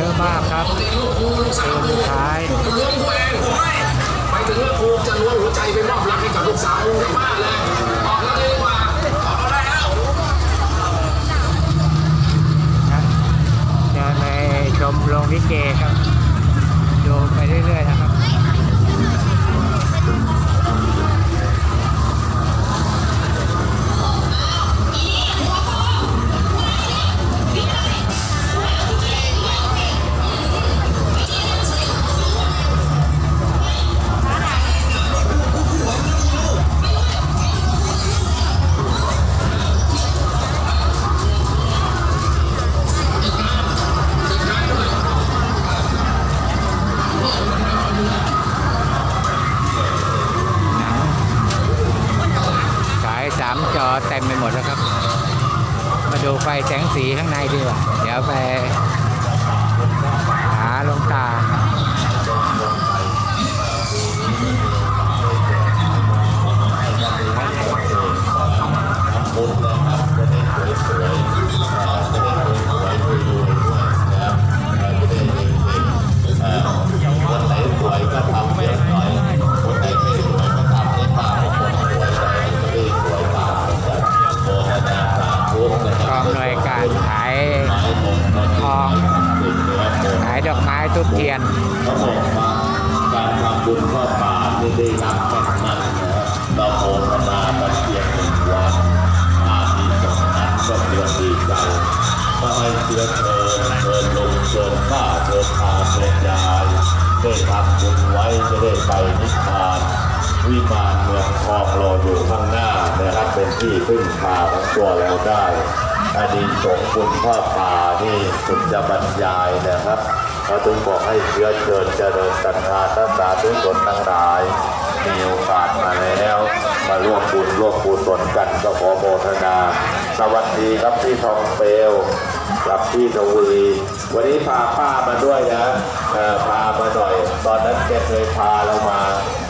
เยอะมากครับเติมสุดท้ายไปถึงเลือกจะล้วงหัวใจไปมอบรักให้กับลูกสาวที่บ้าเลยออกแล้วดีกว่าออกแล้ได้แล้วเดินไปชมโรงลิเกครับดูไปเรื่อยๆนะครับ แสงสีข้างในดีกว่า เดี๋ยวไปหาลงตา เขาบอกว่าการทำบุญทอดป่านี่ได้รับแค่นั้นะครับเราโมทนากันเพียงหนึ่งวันอามีสงนั้นก็เพียงดีใจก็ให้เชื้อเชิญเชิญลงเชิญข้าเชิญพาเชิญยายได้ทำบุญไว้จะได้ไปนิพพานวิมานเมืองทองรออยู่ข้างหน้านะครับเป็นที่พึ่งพาของตัวเราได้อดีตสงฆ์คุณพ่อป่านี่สุจะบรรยายนะครับ เขาถึงบอกให้เชื้อเชิญเจริญกันทาทัศาทุกคนทั้งหลาย มีโอกาสมาแล้ว มาร่วมบุญร่วมกุศลกันก็ขอโมทนา สวัสดีครับพี่ทองเปลวกับพี่ทวีวันนี้พาป้ามาด้วยนะเออพามาหน่อย ตอนนั้นแกเคยพาเรามา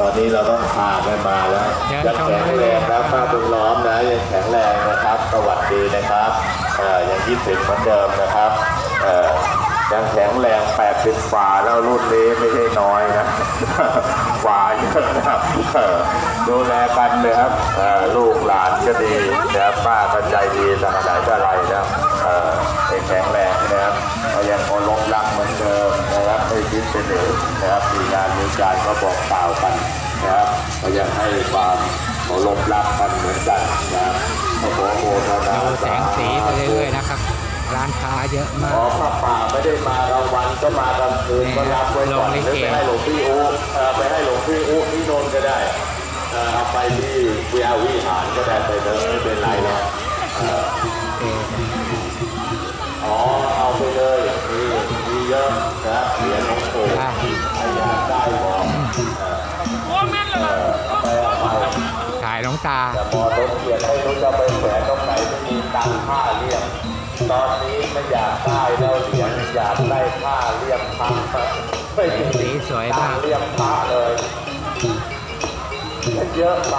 ตอนนี้เราต้องพาแกมาแล้วเดี๋ยวยังแข็งแรงนะป้าบุญล้อมนะยังแข็งแรงนะครับสวัสดีนะครับเออยังคิดถึงเหมือนเดิมนะครับเออ ยังแข็งแรง80ฝ่าแล้วรุ่นนี้ไม่ใช่น้อยนะฝ่าเยอะนะครับดูแลกันเลยครับลูกหลานก็ดีนะครับป้าก็ใจดีสักไหนก็ไรนะครับเออแข็งแรงนะครับก็ยังเคารพรักเหมือนเดิมนะครับไม่คิดเป็นหรือนะครับมีงานมีการก็บอกกล่าวกันนะครับก็ยังให้ความเคารพรักกันเหมือนกันนะครับขอโมทนาแสงสีไปเรื่อยๆนะครับ ร้านค้าเยอะมาขอกพระป่าไม่ได้มากลางวันก็มากลางคืนก็รับไว้ก่อนลงลิหรือเกไปให้หลวงพี่อูเอ่อไปให้หลวงพี่อูที่นนท์ก็ได้เอ่อเอาไปที่วิอาวิหารก็ได้ไปเลยไม่เป็นไรหรอกเอ่อเอออ๋อเอาไปเลยมีมีเยอะนะเหรียญหลวงปู่ได้ใครอยากได้บอกเอ่อเอ่อเอาไปเอาไปขายหลวงตาแต่พอรถเกียรไม่รู้จะไปแขวนตรงไหนไม่มีตังค่าเรียม ตอนนี้ไม่อยากได้แล้วเหรียญอยากได้ค่าเรียมพระไม่มีสีสวยมากเรียมพระเลยเยอะไป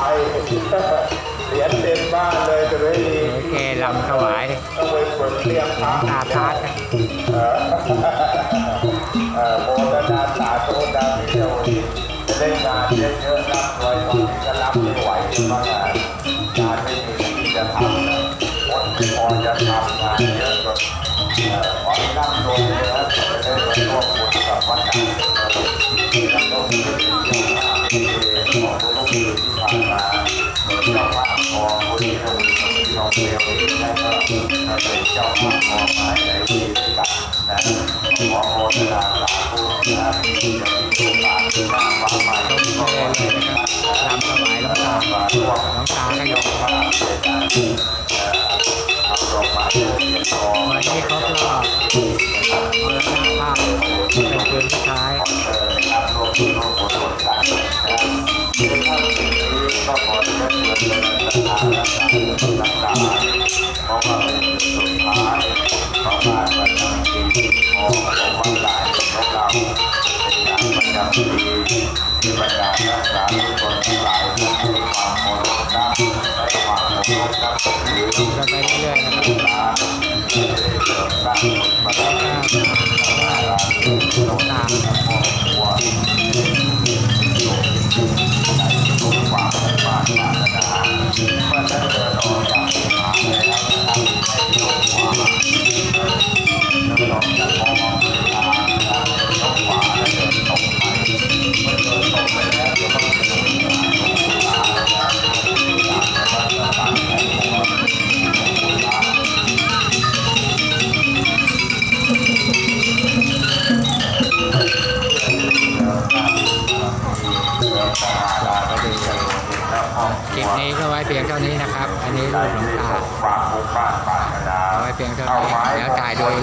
เหรียญเต็มบ้านเลยจะไม่มีโอเคลำถวายต้องไปเปิดเรียมพระตาทาสนะเออเออโมทนาสาธุดามิเดียวจะได้งานเยอะๆรับรวยตอนนี้ก็รับไม่ไหวมาก อขอให้นั่งโดนเลยนะจะได้ไปร่วมบุญกับวัดนั้นที่นั่งโดนที่ที่มากที่ของทุกปีที่ผ่านมาเหมือนเจ้าภาพทองคนที่เราที่เราเตรียมไว้ได้ก็เป็นเจ้าภาพทองหมายในที่ ก็ขอให้ได้เงินเดือนศรัทธาและการเงินรักษาเพราะว่าเป็นจุดสุดท้ายของการประจำปีของของวันหลายของเราเป็นงานประจำปีที่บรรดานักศึกษาทุกคนทั้งหลายที่ให้ความเคารพรักและความเคารพนับถือดูกันไปเรื่อยๆนะครับที่ได้เสริมสร้างบารมีทำงานร้านหลวงหลวงตาพ่ คลิปนี้ไว้เพียงเท่านี้นะครับ อันนี้รูปหลวงตาฝากมุกบ้านปากกระดาเอาไว้เพียงเท่านี้เดี๋ยวถ่ายโดย